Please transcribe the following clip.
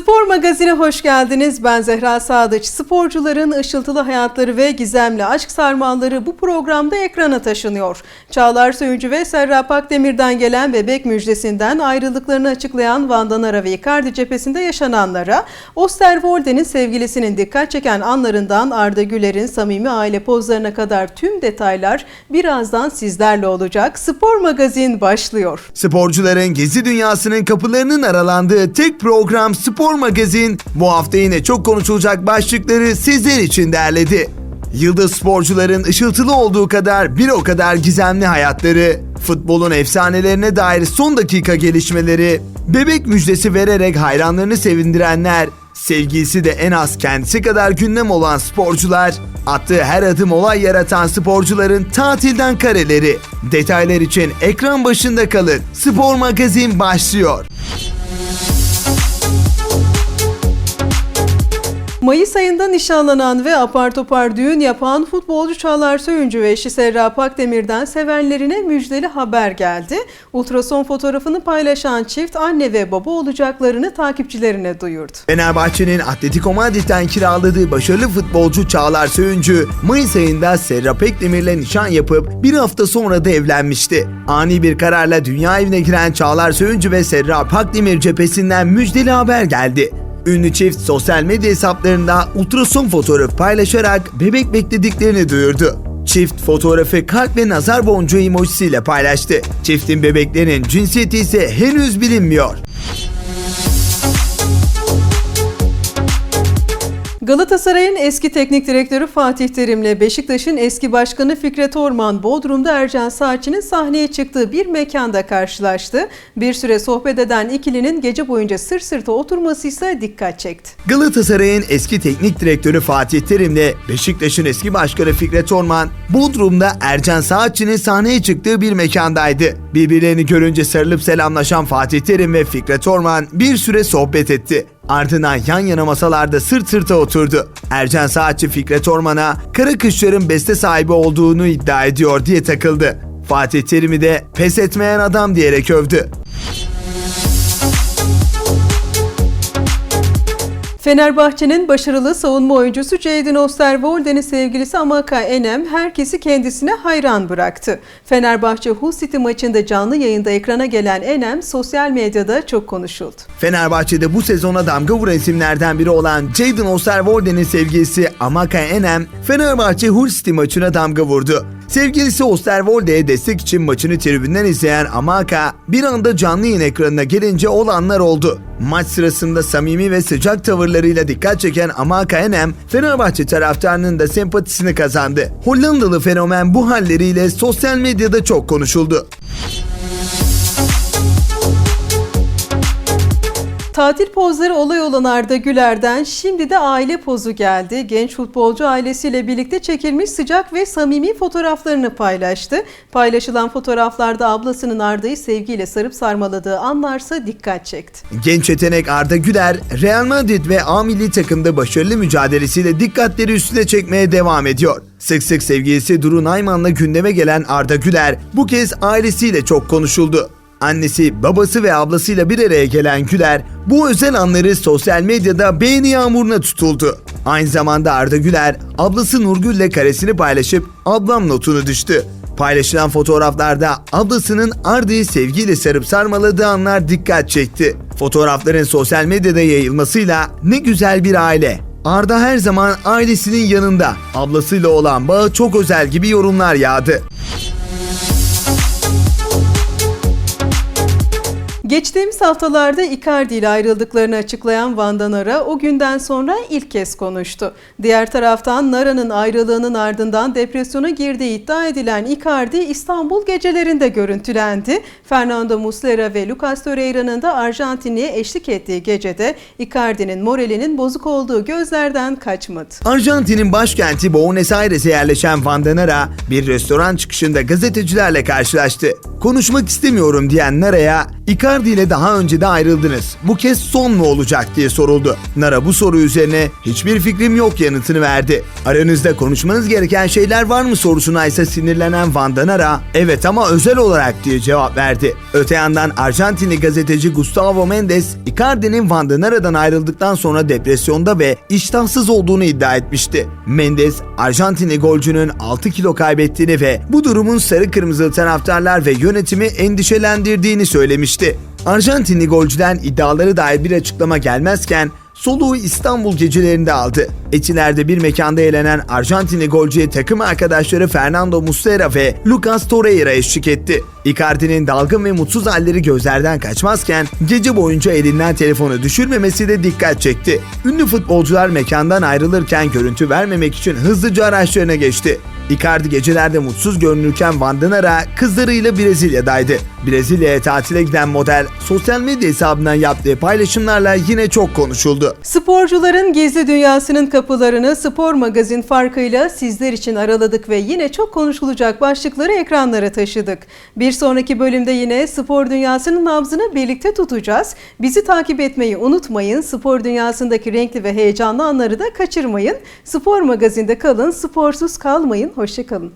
Spor Magazin'e hoş geldiniz. Ben Zehra Sadıç. Sporcuların ışıltılı hayatları ve gizemli aşk sarmalları bu programda ekrana taşınıyor. Çağlar Söyüncü ve Serra Pakdemir'den gelen bebek müjdesinden ayrılıklarını açıklayan Vandan Ara ve Icardi cephesinde yaşananlara, Osterwolde'nin sevgilisinin dikkat çeken anlarından Arda Güler'in samimi aile pozlarına kadar tüm detaylar birazdan sizlerle olacak. Spor Magazin başlıyor. Sporcuların gezi dünyasının kapılarının aralandığı tek program Spor Magazin bu hafta yine çok konuşulacak başlıkları sizler için derledi. Yıldız sporcuların ışıltılı olduğu kadar bir o kadar gizemli hayatları, futbolun efsanelerine dair son dakika gelişmeleri, bebek müjdesi vererek hayranlarını sevindirenler, sevgilisi de en az kendisi kadar gündem olan sporcular, attığı her adım olay yaratan sporcuların tatilden kareleri. Detaylar için ekran başında kalın. Spor Magazin başlıyor. Mayıs ayında nişanlanan ve apar topar düğün yapan futbolcu Çağlar Söyüncü ve eşi Serra Pakdemir'den sevenlerine müjdeli haber geldi. Ultrason fotoğrafını paylaşan çift anne ve baba olacaklarını takipçilerine duyurdu. Fenerbahçe'nin Atletico Madrid'den kiraladığı başarılı futbolcu Çağlar Söyüncü, Mayıs ayında Serra Pekdemir'le nişan yapıp bir hafta sonra da evlenmişti. Ani bir kararla dünya evine giren Çağlar Söyüncü ve Serra Pakdemir cephesinden müjdeli haber geldi. Ünlü çift sosyal medya hesaplarında ultrason fotoğrafı paylaşarak bebek beklediklerini duyurdu. Çift fotoğrafı kalp ve nazar boncuğu emojisiyle paylaştı. Çiftin bebeklerinin cinsiyeti ise henüz bilinmiyor. Galatasaray'ın eski teknik direktörü Fatih Terim'le Beşiktaş'ın eski başkanı Fikret Orman Bodrum'da Ercan Saatçı'nın sahneye çıktığı bir mekanda karşılaştı. Bir süre sohbet eden ikilinin gece boyunca sırt sırta oturması ise dikkat çekti. Galatasaray'ın eski teknik direktörü Fatih Terim'le Beşiktaş'ın eski başkanı Fikret Orman, Bodrum'da Ercan Saatçı'nın sahneye çıktığı bir mekandaydı. Birbirlerini görünce sarılıp selamlaşan Fatih Terim ve Fikret Orman bir süre sohbet etti. Ardından yan yana masalarda sırt sırta oturdu. Ercan Saatçı Fikret Orman'a kara kışların beste sahibi olduğunu iddia ediyor diye takıldı. Fatih Terim'i de pes etmeyen adam diyerek övdü. Fenerbahçe'nin başarılı savunma oyuncusu Jadon Osterwolde'nin sevgilisi Amaka Enem herkesi kendisine hayran bıraktı. Fenerbahçe Hull City maçında canlı yayında ekrana gelen Enem sosyal medyada çok konuşuldu. Fenerbahçe'de bu sezona damga vuran isimlerden biri olan Jadon Osterwolde'nin sevgilisi Amaka Enem, Fenerbahçe Hull City maçına damga vurdu. Sevgilisi Osterwolde'ye destek için maçını tribünden izleyen Amaka bir anda canlı yayın ekranına gelince olanlar oldu. Maç sırasında samimi ve sıcak tavırlarıyla dikkat çeken Amaka Enem, Fenerbahçe taraftarının da sempatisini kazandı. Hollandalı fenomen bu halleriyle sosyal medyada çok konuşuldu. Tatil pozları olay olan Arda Güler'den şimdi de aile pozu geldi. Genç futbolcu ailesiyle birlikte çekilmiş sıcak ve samimi fotoğraflarını paylaştı. Paylaşılan fotoğraflarda ablasının Arda'yı sevgiyle sarıp sarmaladığı anlarsa dikkat çekti. Genç yetenek Arda Güler, Real Madrid ve A milli takımda başarılı mücadelesiyle dikkatleri üstüne çekmeye devam ediyor. Sık sık sevgilisi Duru Nayman'la gündeme gelen Arda Güler bu kez ailesiyle çok konuşuldu. Annesi, babası ve ablasıyla bir araya gelen Güler bu özel anları sosyal medyada beğeni yağmuruna tutuldu. Aynı zamanda Arda Güler ablası Nurgül'le karesini paylaşıp ablam notunu düştü. Paylaşılan fotoğraflarda ablasının Arda'yı sevgiyle sarıp sarmaladığı anlar dikkat çekti. Fotoğrafların sosyal medyada yayılmasıyla ne güzel bir aile. Arda her zaman ailesinin yanında. Ablasıyla olan bağı çok özel gibi yorumlar yağdı. Geçtiğimiz haftalarda Icardi ile ayrıldıklarını açıklayan Vandan Ara o günden sonra ilk kez konuştu. Diğer taraftan Nara'nın ayrılığının ardından depresyona girdiği iddia edilen Icardi İstanbul gecelerinde görüntülendi. Fernando Muslera ve Lucas Torreira'nın da Arjantinli'ye eşlik ettiği gecede Icardi'nin moralinin bozuk olduğu gözlerden kaçmadı. Arjantin'in başkenti Buenos Aires'e yerleşen Vandanara bir restoran çıkışında gazetecilerle karşılaştı. Konuşmak istemiyorum diyen Nara'ya Icardi ile daha önce de ayrıldınız. Bu kez son mu olacak diye soruldu. Nara bu soru üzerine hiçbir fikrim yok yanıtını verdi. Aranızda konuşmanız gereken şeyler var mı sorusuna ise sinirlenen Vanda Nara, evet ama özel olarak diye cevap verdi. Öte yandan Arjantinli gazeteci Gustavo Mendes, Icardi'nin Vanda Nara'dan ayrıldıktan sonra depresyonda ve iştahsız olduğunu iddia etmişti. Mendes, Arjantinli golcünün 6 kilo kaybettiğini ve bu durumun sarı kırmızılı taraftarlar ve yönetimi endişelendirdiğini söylemişti. Arjantinli golcüden iddiaları dair bir açıklama gelmezken soluğu İstanbul gecelerinde aldı. Etiler'de bir mekanda eğlenen Arjantinli golcüye takım arkadaşları Fernando Muslera ve Lucas Torreira eşlik etti. Icardi'nin dalgın ve mutsuz halleri gözlerden kaçmazken gece boyunca elinden telefonu düşürmemesi de dikkat çekti. Ünlü futbolcular mekandan ayrılırken görüntü vermemek için hızlıca araçlarına geçti. Icardi gecelerde mutsuz görünürken Vandanara kızlarıyla Brezilya'daydı. Brezilya'ya tatile giden model sosyal medya hesabından yaptığı paylaşımlarla yine çok konuşuldu. Sporcuların gizli dünyasının kapılarını Spor Magazin farkıyla sizler için araladık ve yine çok konuşulacak başlıkları ekranlara taşıdık. Bir sonraki bölümde yine spor dünyasının nabzını birlikte tutacağız. Bizi takip etmeyi unutmayın. Spor dünyasındaki renkli ve heyecanlı anları da kaçırmayın. Spor Magazin'de kalın, sporsuz kalmayın. Hoşçakalın.